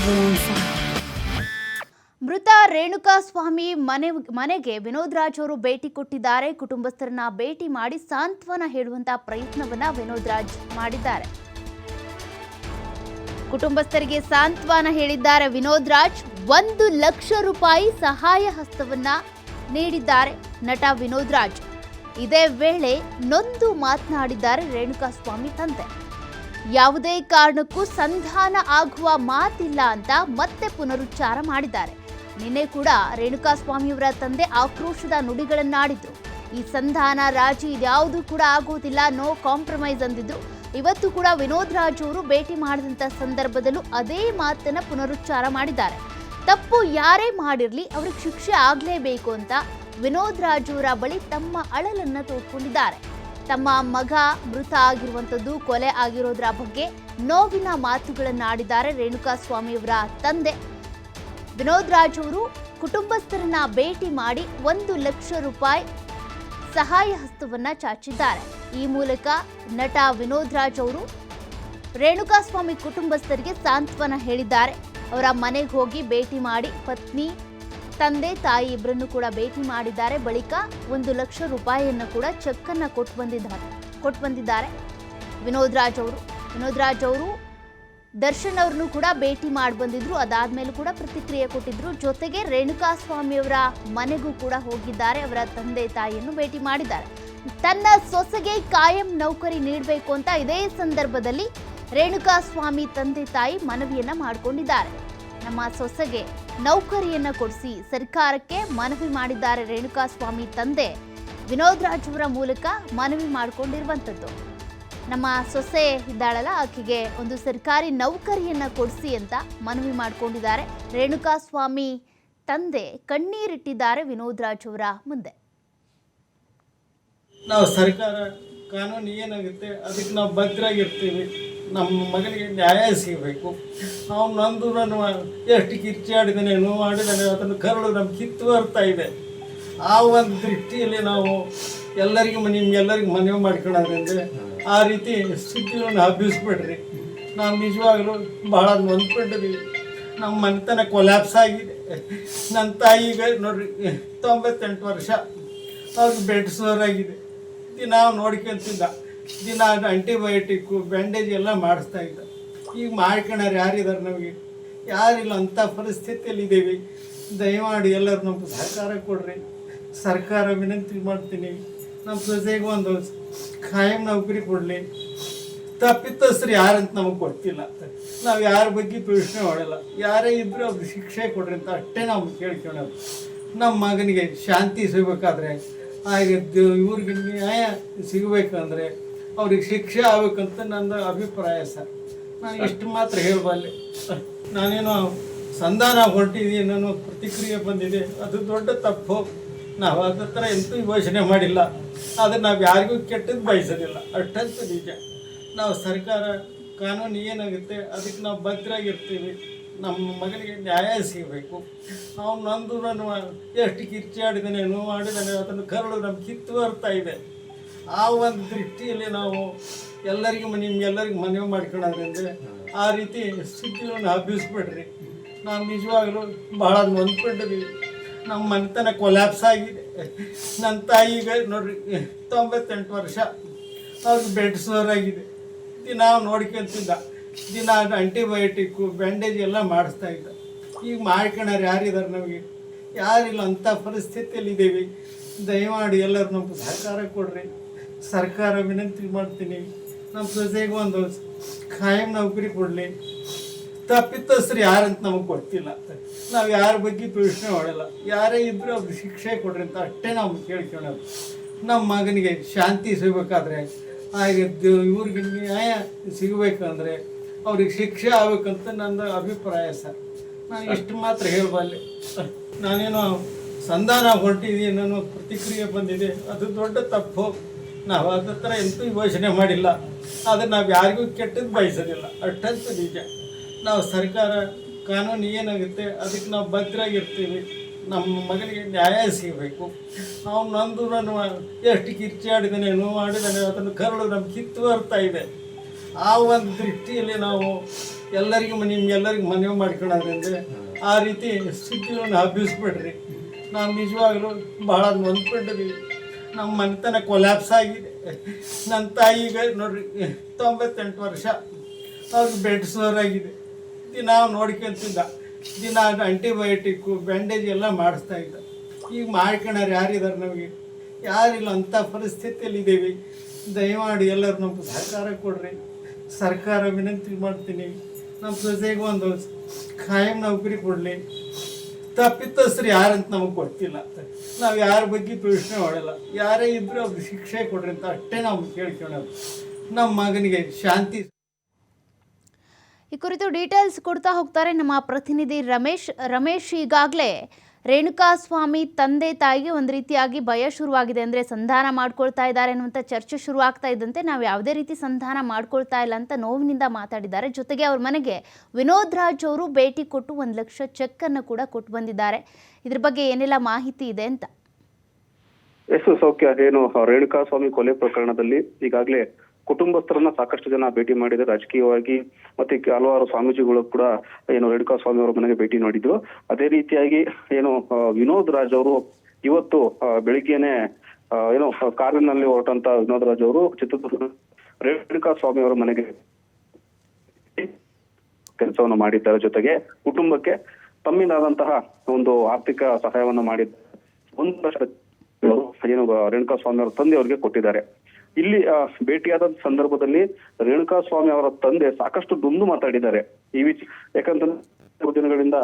everyone Renuka ಮೃತ ರೇಣುಕಾಸ್ವಾಮಿ ಮನೆ, ಮನೆಗೆ ವಿನೋದ್ ರಾಜ್ ಅವರು ಭೇಟಿ ಕೊಟ್ಟಿದ್ದಾರೆ. ಕುಟುಂಬಸ್ಥರನ್ನ ಭೇಟಿ ಮಾಡಿ ಸಾಂತ್ವನ ಹೇಳುವಂತಹ ಪ್ರಯತ್ನವನ್ನ ವಿನೋದ್ ರಾಜ್ ಮಾಡಿದ್ದಾರೆ. ಕುಟುಂಬಸ್ಥರಿಗೆ ಸಾಂತ್ವನ ಹೇಳಿದ್ದಾರೆ ವಿನೋದ್ ರಾಜ್. ಒಂದು ಲಕ್ಷ ರೂಪಾಯಿ ಸಹಾಯ ಹಸ್ತವನ್ನ ನೀಡಿದ್ದಾರೆ ನಟ ವಿನೋದ್ ರಾಜ್. ಇದೇ ವೇಳೆ ನೊಂದು ಮಾತನಾಡಿದ್ದಾರೆ ರೇಣುಕಾ ಸ್ವಾಮಿ ತಂದೆ. ಯಾವುದೇ ಕಾರಣಕ್ಕೂ ಸಂಧಾನ ಆಗುವ ಮಾತಿಲ್ಲ ಅಂತ ಮತ್ತೆ ಪುನರುಚ್ಚಾರ ಮಾಡಿದ್ದಾರೆ. ನಿನ್ನೆ ಕೂಡ ರೇಣುಕಾಸ್ವಾಮಿಯವರ ತಂದೆ ಆಕ್ರೋಶದ ನುಡಿಗಳನ್ನಾಡಿದ್ರು. ಈ ಸಂಧಾನ ರಾಜಿ ಇದ್ಯಾವುದೂ ಕೂಡ ಆಗೋದಿಲ್ಲ, ನೋ ಕಾಂಪ್ರಮೈಸ್ ಅಂದಿದ್ರು. ಇವತ್ತು ಕೂಡ ವಿನೋದ್ ರಾಜ್ ಅವರು ಭೇಟಿ ಮಾಡಿದಂಥ ಸಂದರ್ಭದಲ್ಲೂ ಅದೇ ಮಾತನ್ನ ಪುನರುಚ್ಚಾರ ಮಾಡಿದ್ದಾರೆ. ತಪ್ಪು ಯಾರೇ ಮಾಡಿರಲಿ ಅವ್ರಿಗೆ ಶಿಕ್ಷೆ ಆಗ್ಲೇಬೇಕು ಅಂತ ವಿನೋದ್ ರಾಜ್ ಅವರ ಬಳಿ ತಮ್ಮ ಅಳಲನ್ನ ತೋಡ್ಕೊಂಡಿದ್ದಾರೆ. ತಮ್ಮ ಮಗ ಮೃತ ಆಗಿರುವಂಥದ್ದು ಕೊಲೆ ಆಗಿರೋದ್ರ ಬಗ್ಗೆ ನೋವಿನ ಮಾತುಗಳನ್ನಾಡಿದ್ದಾರೆ ರೇಣುಕಾ ಸ್ವಾಮಿಯವರ ತಂದೆ. ವಿನೋದ್ ರಾಜ್ ಅವರು ಕುಟುಂಬಸ್ಥರನ್ನ ಭೇಟಿ ಮಾಡಿ ಒಂದು ಲಕ್ಷ ರೂಪಾಯಿ ಸಹಾಯ ಹಸ್ತವನ್ನ ಚಾಚಿದ್ದಾರೆ. ಈ ಮೂಲಕ ನಟ ವಿನೋದ್ ರಾಜ್ ಅವರು ರೇಣುಕಾಸ್ವಾಮಿ ಕುಟುಂಬಸ್ಥರಿಗೆ ಸಾಂತ್ವನ ಹೇಳಿದ್ದಾರೆ. ಅವರ ಮನೆಗೆ ಹೋಗಿ ಭೇಟಿ ಮಾಡಿ ಪತ್ನಿ ತಂದೆ, ತಾಯಿ ಇಬ್ಬರನ್ನು ಕೂಡ ಭೇಟಿ ಮಾಡಿದ್ದಾರೆ. ಬಳಿಕ ಒಂದು ಲಕ್ಷ ರೂಪಾಯಿಯನ್ನು ಕೂಡ ಚೆಕ್ ಅನ್ನ ಕೊಟ್ಟು ಬಂದಿದ್ದಾರೆ. ಕೊಟ್ಟು ಬಂದಿದ್ದಾರೆ. ವಿನೋದ್ ರಾಜ್ ಅವರು. ವಿನೋದ್ ರಾಜ್ ಅವರು ದರ್ಶನ್ ಅವ್ರನ್ನು ಕೂಡ ಭೇಟಿ ಮಾಡಿ ಬಂದಿದ್ರು. ಅದಾದ್ಮೇಲೂ ಕೂಡ ಪ್ರತಿಕ್ರಿಯೆ ಕೊಟ್ಟಿದ್ರು. ಜೊತೆಗೆ ರೇಣುಕಾ ಸ್ವಾಮಿ ಅವರ ಮನೆಗೂ ಕೂಡ ಹೋಗಿದ್ದಾರೆ. ಅವರ ತಂದೆ, ತಾಯಿಯನ್ನು ಭೇಟಿ ಮಾಡಿದ್ದಾರೆ. ತನ್ನ ಸೊಸೆಗೆ ಕಾಯಂ ನೌಕರಿ ನೀಡಬೇಕು ಅಂತ ಇದೇ ಸಂದರ್ಭದಲ್ಲಿ ರೇಣುಕಾ ಸ್ವಾಮಿ ತಂದೆ, ತಾಯಿ ಮನವಿಯನ್ನ ಮಾಡಿಕೊಂಡಿದ್ದಾರೆ. ನಮ್ಮ ಸೊಸೆಗೆ ನೌಕರಿಯನ್ನ ಕೊಡಿಸಿ ಸರ್ಕಾರಕ್ಕೆ ಮನವಿ ಮಾಡಿದ್ದಾರೆ ರೇಣುಕಾಸ್ವಾಮಿ ತಂದೆ. ವಿನೋದ್ ರಾಜ್ ಅವರ ಮೂಲಕ ಮನವಿ ಮಾಡಿಕೊಂಡಿರುವಂಥದ್ದು. ನಮ್ಮ ಸೊಸೆ ಇದ್ದಾಳಲ್ಲ, ಆಕೆಗೆ ಒಂದು ಸರ್ಕಾರಿ ನೌಕರಿಯನ್ನ ಕೊಡಿಸಿ ಅಂತ ಮನವಿ ಮಾಡಿಕೊಂಡಿದ್ದಾರೆ ರೇಣುಕಾಸ್ವಾಮಿ ತಂದೆ. ಕಣ್ಣೀರಿಟ್ಟಿದ್ದಾರೆ ವಿನೋದ್ ರಾಜ್ ಅವರ ಮುಂದೆ. ನಾವು ಸರ್ಕಾರ ಕಾನೂನು ಏನಾಗುತ್ತೆ, ಅದಕ್ಕೆ ನಾವು ಭದ್ರಾಗಿರ್ತೀವಿ ನಮ್ಮ ಮಗನಿಗೆ ನ್ಯಾಯ ಸಿಗಬೇಕು. ಅವ್ನು ನಂದು ನಾನು ಎಷ್ಟು ಕಿರ್ಚಾಡಿದ್ದಾನೆ ಏನು ಆಡಿದ್ದಾನೆ ಅದನ್ನು ಕರಳು ನಮ್ಮ ಕಿತ್ತು ಬರ್ತಾ ಇದೆ. ಆ ಒಂದು ದೃಷ್ಟಿಯಲ್ಲಿ ನಾವು ಎಲ್ಲರಿಗೂ ನಿಮ್ಗೆಲ್ಲರಿಗೂ ಮನವಿ ಮಾಡ್ಕೊಳ್ಳೋದ್ರಿಂದ ಆ ರೀತಿ ಸ್ಥಿತಿಗಳನ್ನು ಹಬ್ಬಿಸ್ಬಿಡ್ರಿ. ನಾವು ನಿಜವಾಗಲೂ ಭಾಳ ನೊಂದ್ಬಿಟ್ಟಿದ್ವಿ ನಮ್ಮ ಮನೆತನ ಕೊಲ್ಯಾಪ್ಸ್ ಆಗಿದೆ. ನನ್ನ ತಾಯಿಗೆ ನೋಡ್ರಿ, ತೊಂಬತ್ತೆಂಟು ವರ್ಷ. ಅವ್ರಿಗೆ ಬೆಡ್ ಸೋರ್ ಆಗಿದೆ. ದಿನ ನೋಡ್ಕೊಂತಿದ್ದ. ದಿನ ಆಂಟಿಬಯೋಟಿಕ್ಕು ಬ್ಯಾಂಡೇಜ್ ಎಲ್ಲ ಮಾಡಿಸ್ತಾ ಇದ್ದ. ಈಗ ಮಾಡ್ಕೊಳ್ಳೋರು ಯಾರಿದ್ದಾರೆ ನಮಗೆ? ಯಾರಿಲ್ಲ ಅಂಥ ಪರಿಸ್ಥಿತಿಯಲ್ಲಿ ಇದ್ದೀವಿ ದಯಮಾಡಿ ಎಲ್ಲರೂ ನಮ್ಗೆ ಸಹಕಾರ ಕೊಡ್ರಿ. ಸರ್ಕಾರ ವಿನಂತಿ ಮಾಡ್ತೀನಿ. ನಮ್ಮ ಸೊಸೆಗೆ ಒಂದು ಖಾಯಂ ನೌಕರಿ ಕೊಡಲಿ. ತಪ್ಪಿತಸ್ರು ಯಾರಂತ ನಮಗೆ ಗೊತ್ತಿಲ್ಲ. ನಾವು ಯಾರ ಬಗ್ಗೆ ಪ್ರಶ್ನೆ ಮಾಡಲ್ಲ ಯಾರೇ ಇದ್ದರೂ ಅವ್ರಿಗೆ ಶಿಕ್ಷೆ ಕೊಡ್ರಿ ಅಂತ ಅಷ್ಟೇ ನಾವು ಕೇಳ್ಕೊಳ್ಳೋದು. ನಮ್ಮ ಮಗನಿಗೆ ಶಾಂತಿ ಸಿಗಬೇಕಾದ್ರೆ, ಹಾಗೆ ಇವ್ರಿಗೆ ನ್ಯಾಯ ಸಿಗಬೇಕಂದ್ರೆ ಅವ್ರಿಗೆ ಶಿಕ್ಷೆ ಆಗ್ಬೇಕಂತ ನನ್ನ ಅಭಿಪ್ರಾಯ ಸರ್. ನಾನು ಇಷ್ಟು ಮಾತ್ರ ಹೇಳಬಲ್ಲೆ. ನಾನೇನೋ ಸಂಧಾನ ಹೊರಟಿದ್ದೀನಿ ಅನ್ನೋ ಪ್ರತಿಕ್ರಿಯೆ ಬಂದಿದೆ. ಅದು ದೊಡ್ಡ ತಪ್ಪು. ನಾವು ಅದ್ರ ಥರ ಎಂತೂ ಯೋಚನೆ ಮಾಡಿಲ್ಲ. ಆದರೆ ನಾವು ಯಾರಿಗೂ ಕೆಟ್ಟದ್ದು ಬಯಸೋದಿಲ್ಲ. ಅಷ್ಟಂತೂ ನಿಜ. ನಾವು ಸರ್ಕಾರ ಕಾನೂನು ಏನಾಗುತ್ತೆ ಅದಕ್ಕೆ ನಾವು ಭದ್ರಾಗಿರ್ತೀವಿ. ನಮ್ಮ ಮಗನಿಗೆ ನ್ಯಾಯ ಸಿಗಬೇಕು. ಅವ್ನು ನಂದು ನಾನು ಎಷ್ಟು ಕಿರ್ಚಾಡಿದ್ದಾನೆ ನೋವು ಮಾಡಿದ್ದಾನೆ ಅದನ್ನು ಕರಳು ನಮ್ಮ ಕಿತ್ತು ಬರ್ತಾ ಇದೆ. ಆ ಒಂದು ದೃಷ್ಟಿಯಲ್ಲಿ ನಾವು ಎಲ್ಲರಿಗೂ ನಿಮ್ಗೆಲ್ಲರಿಗೂ ಮನವಿ ಮಾಡ್ಕೊಳ್ಳೋದ್ರಿಂದ ಆ ರೀತಿ ಸುದ್ದಿಗಳನ್ನು ಹಬ್ಬಿಸ್ಬಿಡ್ರಿ. ನಾವು ನಿಜವಾಗ್ಲೂ ಭಾಳ ನೊಂದ್ಬಿಟ್ಟಿದ್ವಿ ನಮ್ಮ ಮನೆತನ ಕೊಲ್ಯಾಪ್ಸ್ ಆಗಿದೆ. ನನ್ನ ತಾಯಿಗೆ ನೋಡ್ರಿ, ತೊಂಬತ್ತೆಂಟು ವರ್ಷ. ಅವ್ರಿಗೆ ಬೆಡ್ ಸೋರ್ ಆಗಿದೆ. ದಿನ ನೋಡ್ಕೊಂತಿದ್ದ. ದಿನ ಆಂಟಿಬಯೋಟಿಕ್ಕು ಬ್ಯಾಂಡೇಜ್ ಎಲ್ಲ ಮಾಡಿಸ್ತಾ ಇದ್ದ. ಈಗ ಮಾಡ್ಕೊಳ್ಳೋರು ಯಾರಿದ್ದಾರೆ ನಮಗೆ? ಯಾರಿಲ್ಲ ಅಂಥ ಪರಿಸ್ಥಿತಿಯಲ್ಲಿ ಇದ್ದೀವಿ ದಯಮಾಡಿ ಎಲ್ಲರೂ ನಮ್ಗೆ ಸಹಕಾರ ಕೊಡ್ರಿ. ಸರ್ಕಾರ ವಿನಂತಿ ಮಾಡ್ತೀನಿ. ನಮ್ಮ ಸೊಸೆಗೆ ಒಂದು ಖಾಯಂ ನೌಕರಿ ಕೊಡಲಿ. ತಪ್ಪಿತಸ್ಥರು ಯಾರಂತ ನಮಗೆ ಕೊಡ್ತಿಲ್ಲ ನಾವು ಯಾರ ಬಗ್ಗೆ ಯೋಚನೆ ಮಾಡಲ್ಲ. ಯಾರೇ ಇದ್ರೂ ಅವ್ರಿಗೆ ಶಿಕ್ಷೆ ಕೊಡ್ರಿ ಅಂತ ಅಷ್ಟೇ ನಾವು ಕೇಳ್ಕೊಳ್ಳೋದು ನಮ್ಮ ಮಗನಿಗೆ ಶಾಂತಿ ಸಿಗಬೇಕಾದ್ರೆ, ಹಾಗೆ ಇವ್ರಿಗೆ ನ್ಯಾಯ ಸಿಗಬೇಕಂದ್ರೆ ಅವ್ರಿಗೆ ಶಿಕ್ಷೆ ಆಗ್ಬೇಕಂತ ನನ್ನ ಅಭಿಪ್ರಾಯ ಸರ್. ನಾನು ಇಷ್ಟು ಮಾತ್ರ ಹೇಳಬಲ್ಲೆ. ನಾನೇನೋ ಸಂಧಾನ ಹೊರಟಿದ್ದೀನಿ ಅನ್ನೋ ಪ್ರತಿಕ್ರಿಯೆ ಬಂದಿದೆ. ಅದು ದೊಡ್ಡ ತಪ್ಪು. ನಾವು ಅದ್ರ ಥರ ಎಂತೂ ಯೋಚನೆ ಮಾಡಿಲ್ಲ. ಆದರೆ ನಾವು ಯಾರಿಗೂ ಕೆಟ್ಟದ್ದು ಬಯಸೋದಿಲ್ಲ. ಅಷ್ಟಂತೂ ನಿಜ. ನಾವು ಸರ್ಕಾರ ಕಾನೂನು ಏನಾಗುತ್ತೆ, ಅದಕ್ಕೆ ನಾವು ಭದ್ರಾಗಿರ್ತೀವಿ. ನಮ್ಮ ಮಗನಿಗೆ ನ್ಯಾಯ ಸಿಗಬೇಕು. ಅವ್ನು ನಂದು ನಾನು ಎಷ್ಟು ಕಿರ್ಚಾಡಿದ್ದಾನೆ ನೋವು ಆಡಿದ್ದಾನೆ, ಅದನ್ನು ಕರಳು ನಮ್ಗೆ ಕಿತ್ತು ಬರ್ತಾ ಇದೆ. ಆ ಒಂದು ದೃಷ್ಟಿಯಲ್ಲಿ ನಾವು ಎಲ್ಲರಿಗೂ ನಿಮ್ಗೆಲ್ಲರಿಗೂ ಮನವಿ ಮಾಡ್ಕೊಳೋದ್ರಿಂದ ಆ ರೀತಿ ಸ್ಥಿತಿಯನ್ನು ಹಬ್ಬಿಸ್ಬಿಡ್ರಿ. ನಾವು ನಿಜವಾಗ್ಲೂ ಭಾಳ ನೊಂದ್ಕೊಂಡ್ರಿ ನಮ್ಮ ಮನೆತನ ಕೊಲ್ಯಾಪ್ಸ್ ಆಗಿದೆ. ನನ್ನ ತಾಯಿಗೆ ನೋಡ್ರಿ, ತೊಂಬತ್ತೆಂಟು ವರ್ಷ. ಅವ್ರಿಗೆ ಬೆಡ್ ಆಗಿದೆ. ದಿನ ನೋಡ್ಕೊಂತಿದ್ದ. ದಿನ ಆಂಟಿಬಯೋಟಿಕ್ಕು ಬ್ಯಾಂಡೇಜ್ ಎಲ್ಲ ಮಾಡಿಸ್ತಾ ಇದ್ದ. ಈಗ ಮಾಡ್ಕೊಳಾರ ಯಾರಿದ್ದಾರೆ ನಮಗೆ? ಯಾರಿಲ್ಲ, ಅಂಥ ಪರಿಸ್ಥಿತಿಯಲ್ಲಿ ಇದ್ದೀವಿ ದಯಮಾಡಿ ಎಲ್ಲರೂ ನಮ್ಗೆ ಸಹಕಾರ ಕೊಡ್ರಿ. ಸರ್ಕಾರ ವಿನಂತಿ ಮಾಡ್ತೀನಿ. ನಮ್ಮ ಸೊಸೆಗೆ ಒಂದು ಖಾಯಂ ನೌಕರಿ ಕೊಡಲಿ. ತಪ್ಪಿತಸ್ರು ಯಾರಂತ ನಮಗೆ ಗೊತ್ತಿಲ್ಲ. ನಾವು ಯಾರ ಬಗ್ಗೆ ಪ್ರಶ್ನೆ ಮಾಡಲ್ಲ ಯಾರೇ ಇದ್ರೂ ಅವ್ರಿಗೆ ಶಿಕ್ಷೆ ಕೊಡ್ರಿ ಅಂತ ಅಷ್ಟೇ ನಾವು ಕೇಳ್ಕೊಳ್ಳೋದು ನಮ್ಮ ಮಗನಿಗೆ ಶಾಂತಿ. ಈ ಕುರಿತು ಡೀಟೇಲ್ಸ್ ಕೊಡ್ತಾ ಹೋಗ್ತಾರೆ ನಮ್ಮ ಪ್ರತಿನಿಧಿ ರಮೇಶ್. ರಮೇಶ್ ಈಗಾಗಲೇ ರೇಣುಕಾಸ್ವಾಮಿ ತಂದೆ ತಾಯಿಗೆ ಒಂದು ರೀತಿಯಾಗಿ ಭಯ ಶುರುವಾಗಿದೆ ಅಂದರೆ ಸಂಧಾನ ಮಾಡ್ಕೊಳ್ತಾ ಇದ್ದಾರೆ ಅನ್ನುವಂಥ ಚರ್ಚೆ ಶುರುವಾಗ್ತಾ ಇದ್ದಂತೆ ನಾವು ಯಾವುದೇ ರೀತಿ ಸಂಧಾನ ಮಾಡ್ಕೊಳ್ತಾ ಇಲ್ಲ ಅಂತ ನೋವಿನಿಂದ ಮಾತಾಡಿದ್ದಾರೆ. ಜೊತೆಗೆ ಅವ್ರ ಮನೆಗೆ ವಿನೋದ್ ರಾಜ್ ಅವರು ಭೇಟಿ ಕೊಟ್ಟು ಒಂದು ಲಕ್ಷ ಚೆಕ್ ಅನ್ನು ಕೂಡ ಕೊಟ್ಟು ಬಂದಿದ್ದಾರೆ. ಇದ್ರ ಬಗ್ಗೆ ಏನೆಲ್ಲ ಮಾಹಿತಿ ಇದೆ ಅಂತ? ಎಸ್ ಸೌಖ್ಯ ಏನು ರೇಣುಕಾ ಸ್ವಾಮಿ ಕೊಲೆ ಪ್ರಕರಣದಲ್ಲಿ ಈಗಾಗಲೇ ಕುಟುಂಬಸ್ಥರನ್ನ ಸಾಕಷ್ಟು ಜನ ಭೇಟಿ ಮಾಡಿದ್ರು ರಾಜಕೀಯವಾಗಿ ಮತ್ತೆ ಹಲವಾರು ಸ್ವಾಮೀಜಿಗಳು ಕೂಡ ಏನು ರೇಣುಕಾ ಸ್ವಾಮಿ ಅವರ ಮನೆಗೆ ಭೇಟಿ ನೀಡಿದ್ರು ಅದೇ ರೀತಿಯಾಗಿ ಏನು ವಿನೋದ್ ರಾಜ್ ಅವರು ಇವತ್ತು ಬೆಳಿಗ್ಗೆನೆ ಏನು, ಕಾರಿನಲ್ಲಿ ಹೊರಟಂತ ವಿನೋದ್ ರಾಜ್ ಅವರು ಚಿತ್ರದುರ್ಗ ರೇಣುಕಾ ಸ್ವಾಮಿ ಅವರ ಮನೆಗೆ ಕೆಲಸವನ್ನು ಮಾಡಿದ್ದಾರೆ. ಜೊತೆಗೆ ಕುಟುಂಬಕ್ಕೆ ತಮ್ಮಿನಾದಂತಹ ಒಂದು ಆರ್ಥಿಕ ಸಹಾಯವನ್ನು ಮಾಡಿದ್ದಾರೆ. ಒಂದು ಏನು ರೇಣುಕಾ ಸ್ವಾಮಿ ಅವರ ತಂದೆ ಅವರಿಗೆ ಕೊಟ್ಟಿದ್ದಾರೆ. ಇಲ್ಲಿ ಭೇಟಿಯಾದ ಸಂದರ್ಭದಲ್ಲಿ ರೇಣುಕಾ ಸ್ವಾಮಿ ಅವರ ತಂದೆ ಸಾಕಷ್ಟು ದುಂದು ಮಾತಾಡಿದ್ದಾರೆ. ಈ ವಿಚ, ಯಾಕಂತಂದ್ರೆ ದಿನಗಳಿಂದ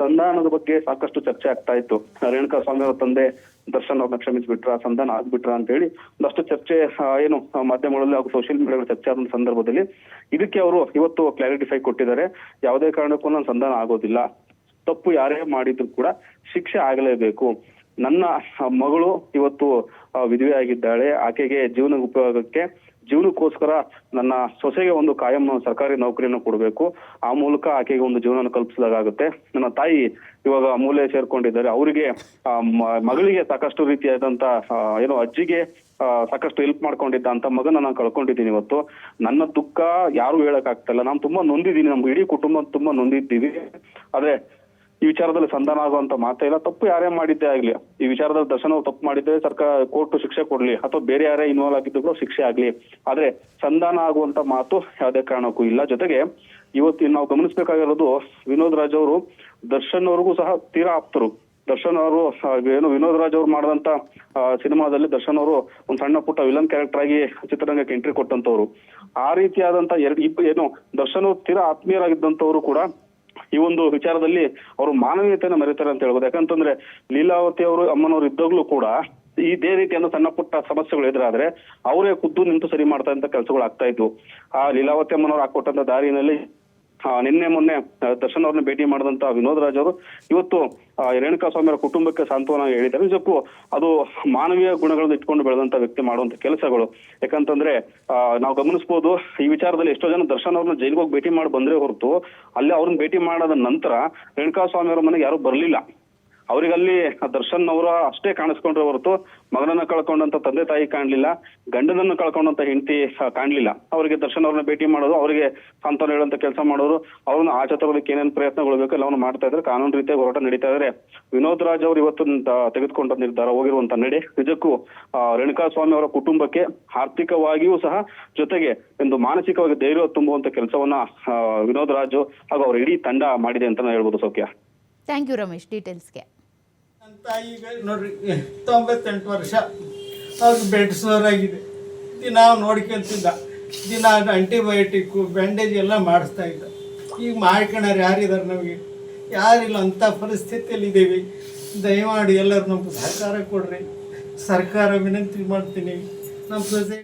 ಸಂಧಾನದ ಬಗ್ಗೆ ಸಾಕಷ್ಟು ಚರ್ಚೆ ಆಗ್ತಾ ಇತ್ತು. ರೇಣುಕಾ ಸ್ವಾಮಿ ಅವರ ತಂದೆ ದರ್ಶನ್ ಅವ್ರನ್ನ ಕ್ಷಮಿಸ್ಬಿಟ್ರ, ಸಂಧಾನ ಆಗ್ಬಿಟ್ರ ಅಂತ ಹೇಳಿ ಒಂದಷ್ಟು ಚರ್ಚೆ ಏನು ಮಾಧ್ಯಮಗಳಲ್ಲಿ ಹಾಗೂ ಸೋಷಿಯಲ್ ಮೀಡಿಯಾದಲ್ಲಿ ಚರ್ಚೆ ಆದ ಸಂದರ್ಭದಲ್ಲಿ ಇದಕ್ಕೆ ಅವರು ಇವತ್ತು ಕ್ಲಾರಿಟಿಫೈ ಕೊಟ್ಟಿದ್ದಾರೆ. ಯಾವುದೇ ಕಾರಣಕ್ಕೂ ನಾನು ಸಂಧಾನ ಆಗೋದಿಲ್ಲ. ತಪ್ಪು ಯಾರೇ ಮಾಡಿದ್ರು ಕೂಡ ಶಿಕ್ಷೆ ಆಗಲೇಬೇಕು. ನನ್ನ ಮಗಳು ಇವತ್ತು ಆ, ವಿಧವೆ ಆಗಿದ್ದಾಳೆ. ಆಕೆಗೆ ಜೀವನ ಉಪಯೋಗಕ್ಕೆ ಜೀವನಕ್ಕೋಸ್ಕರ ನನ್ನ ಸೊಸೆಗೆ ಒಂದು ಕಾಯಂ ಸರ್ಕಾರಿ ನೌಕರಿಯನ್ನು ಕೊಡಬೇಕು. ಆ ಮೂಲಕ ಆಕೆಗೆ ಒಂದು ಜೀವನ ಕಲ್ಪಿಸಿದಾಗುತ್ತೆ ನನ್ನ ತಾಯಿ ಇವಾಗ ಮೂಲೆ ಸೇರ್ಕೊಂಡಿದ್ದಾರೆ. ಅವರಿಗೆ ಮಗಳಿಗೆ ಸಾಕಷ್ಟು ರೀತಿಯಾದಂತ ಏನೋ ಅಜ್ಜಿಗೆ ಸಾಕಷ್ಟು ಹೆಲ್ಪ್ ಮಾಡ್ಕೊಂಡಿದ್ದ ಅಂತ ಮಗನ ನಾನು ಕಳ್ಕೊಂಡಿದ್ದೀನಿ ಇವತ್ತು. ನನ್ನ ದುಃಖ ಯಾರು ಹೇಳಕ್ ಆಗ್ತಾ ನಾನು ತುಂಬಾ ನೊಂದಿದ್ದೀನಿ. ನಮ್ಮ ಇಡೀ ಕುಟುಂಬ ತುಂಬಾ ನೊಂದಿದ್ದೀವಿ. ಆದ್ರೆ ಈ ವಿಚಾರದಲ್ಲಿ ಸಂಧಾನ ಆಗುವಂತ ಮಾತೇ ಇಲ್ಲ. ತಪ್ಪು ಯಾರೇ ಮಾಡಿದ್ದೇ ಆಗ್ಲಿ, ಈ ವಿಚಾರದಲ್ಲಿ ದರ್ಶನ ತಪ್ಪು ಮಾಡಿದ್ರೆ ಸರ್ಕಾರ ಕೋರ್ಟ್ ಶಿಕ್ಷೆ ಕೊಡ್ಲಿ, ಅಥವಾ ಬೇರೆ ಯಾರೇ ಇನ್ವಾಲ್ವ್ ಆಗಿದ್ದು ಕೂಡ ಶಿಕ್ಷೆ ಆಗ್ಲಿ. ಆದ್ರೆ ಸಂಧಾನ ಆಗುವಂತ ಮಾತು ಯಾವುದೇ ಕಾರಣಕ್ಕೂ ಇಲ್ಲ. ಜೊತೆಗೆ ಇವತ್ತು ನಾವು ಗಮನಿಸಬೇಕಾಗಿರೋದು ವಿನೋದ್ ರಾಜ್ ಅವರು, ದರ್ಶನ್ ಅವ್ರಿಗೂ ಸಹ ತೀರಾ ಆಪ್ತರು. ದರ್ಶನ್ ಅವರು ಏನು ವಿನೋದ್ ರಾಜ್ ಅವರು ಮಾಡಿದಂತ ಸಿನಿಮಾದಲ್ಲಿ ದರ್ಶನ್ ಅವರು ಒಂದು ಸಣ್ಣ ಪುಟ್ಟ ವಿಲನ್ ಕ್ಯಾರೆಕ್ಟರ್ ಆಗಿ ಚಿತ್ರರಂಗಕ್ಕೆ ಎಂಟ್ರಿ ಕೊಟ್ಟಂತವ್ರು. ಆ ರೀತಿಯಾದಂತ ಎರಡು ಏನು ದರ್ಶನ್ ಅವರು ತೀರಾ ಆತ್ಮೀಯರಾಗಿದ್ದಂತವ್ರು ಕೂಡ ಈ ಒಂದು ವಿಚಾರದಲ್ಲಿ ಅವರು ಮಾನವೀಯತೆಯನ್ನು ಮರೀತಾರೆ ಅಂತ ಹೇಳ್ಬೋದು. ಯಾಕಂತಂದ್ರೆ ಲೀಲಾವತಿ ಅವರು ಅಮ್ಮನವರು ಇದ್ದಾಗ್ಲೂ ಕೂಡ ಇದೇ ರೀತಿಯಾದ ಸಣ್ಣ ಪುಟ್ಟ ಸಮಸ್ಯೆಗಳು ಎದುರಾದ್ರೆ ಅವರೇ ಖುದ್ದು ನಿಂತು ಸರಿ ಮಾಡ್ತಾ ಕೆಲಸಗಳು ಆಗ್ತಾ ಇದ್ವು. ಆ ಲೀಲಾವತಿ ಅಮ್ಮನವ್ರು ಹಾಕೊಟ್ಟಂತ ದಾರಿನಲ್ಲಿ ನಿನ್ನೆ ಮೊನ್ನೆ ದರ್ಶನ್ ಅವ್ರನ್ನ ಭೇಟಿ ಮಾಡಿದಂತ ವಿನೋದ್ ರಾಜ್ ಅವರು ಇವತ್ತು ರೇಣುಕಾ ಸ್ವಾಮಿ ಅವರ ಕುಟುಂಬಕ್ಕೆ ಸಾಂತ್ವನ ಹೇಳಿದ್ದಾರೆ. ನಿಜಕ್ಕೂ ಅದು ಮಾನವೀಯ ಗುಣಗಳನ್ನು ಇಟ್ಕೊಂಡು ಬೆಳೆದಂತ ವ್ಯಕ್ತಿ ಮಾಡುವಂತ ಕೆಲಸಗಳು. ಯಾಕಂತಂದ್ರೆ ನಾವು ಗಮನಿಸಬಹುದು ಈ ವಿಚಾರದಲ್ಲಿ ಎಷ್ಟೋ ಜನ ದರ್ಶನ್ ಅವ್ರನ್ನ ಜೈಲಿಗೆ ಹೋಗಿ ಭೇಟಿ ಮಾಡಿ ಬಂದ್ರೆ ಹೊರತು, ಅಲ್ಲಿ ಅವ್ರನ್ನ ಭೇಟಿ ಮಾಡದ ನಂತರ ರೇಣುಕಾ ಸ್ವಾಮಿ ಅವರ ಮನೆಗೆ ಯಾರು ಬರಲಿಲ್ಲ. ಅವರಿಗಲ್ಲಿ ದರ್ಶನ್ ಅವರು ಅಷ್ಟೇ ಕಾಣಿಸ್ಕೊಂಡ್ರೆ ಹೊರತು ಮಗನನ್ನ ಕಳ್ಕೊಂಡಂತ ತಂದೆ ತಾಯಿ ಕಾಣ್ಲಿಲ್ಲ, ಗಂಡನನ್ನ ಕಳ್ಕೊಂಡಂತ ಹೆಂಡತಿ ಕಾಣ್ಲಿಲ್ಲ. ಅವರಿಗೆ ದರ್ಶನ್ ಅವ್ರನ್ನ ಭೇಟಿ ಮಾಡೋದು, ಅವರಿಗೆ ಸಾಂತ್ವನ ಹೇಳುವಂತ ಕೆಲಸ ಮಾಡೋರು, ಅವ್ರನ್ನ ಆಚೆ ತರೋದಕ್ಕೆ ಏನೇನ್ ಪ್ರಯತ್ನಗಳು ಬೇಕು ಎಲ್ಲವನ್ನು ಮಾಡ್ತಾ ಇದ್ರೆ ಕಾನೂನು ರೀತಿಯ ಹೋರಾಟ ನಡೀತಾ ಇದ್ರೆ. ವಿನೋದ್ ರಾಜ್ ಅವರು ಇವತ್ತು ತೆಗೆದುಕೊಂಡ ನಿರ್ಧಾರ ಹೋಗಿರುವಂತ ನಡೆ. ನಿಜಕ್ಕೂ ರೇಣುಕಾ ಸ್ವಾಮಿ ಅವರ ಕುಟುಂಬಕ್ಕೆ ಆರ್ಥಿಕವಾಗಿಯೂ ಸಹ ಜೊತೆಗೆ ಒಂದು ಮಾನಸಿಕವಾಗಿ ಧೈರ್ಯ ತುಂಬುವಂತ ಕೆಲಸವನ್ನ ವಿನೋದ್ ರಾಜು ಹಾಗೂ ಅವರ ಇಡೀ ತಂಡ ಮಾಡಿದೆ ಅಂತ ಹೇಳ್ಬೋದು ಸೌಖ್ಯ. ಥ್ಯಾಂಕ್ ಯು ರಮೇಶ್ ಡೀಟೇಲ್ಸ್ಗೆ ನನ್ನ ಈಗ ನೋಡ್ರಿ ತೊಂಬತ್ತೆಂಟು ವರ್ಷ. ಅವ್ರಿಗೆ ಬೆಡ್ ಸೋರ್ ಆಗಿದೆ. ದಿನ ನೋಡ್ಕೊಂತಿದ್ದ. ದಿನ ಆಂಟಿಬಯೋಟಿಕ್ಕು ಬ್ಯಾಂಡೇಜ್ ಎಲ್ಲ ಮಾಡಿಸ್ತಾ ಇದ್ದ. ಈಗ ಮಾಡ್ಕೊಳೋರು ಯಾರಿದ್ದಾರೆ ನಮಗೆ? ಯಾರಿಲ್ಲ, ಅಂಥ ಪರಿಸ್ಥಿತಿಯಲ್ಲಿ ಇದ್ದೀವಿ ದಯಮಾಡಿ ಎಲ್ಲರೂ ನಮ್ಗೆ ಸಹಕಾರ ಕೊಡ್ರಿ. ಸರ್ಕಾರ ವಿನಂತಿ ಮಾಡ್ತೀನಿ. ನಮ್ಮ ಸೊಸೆ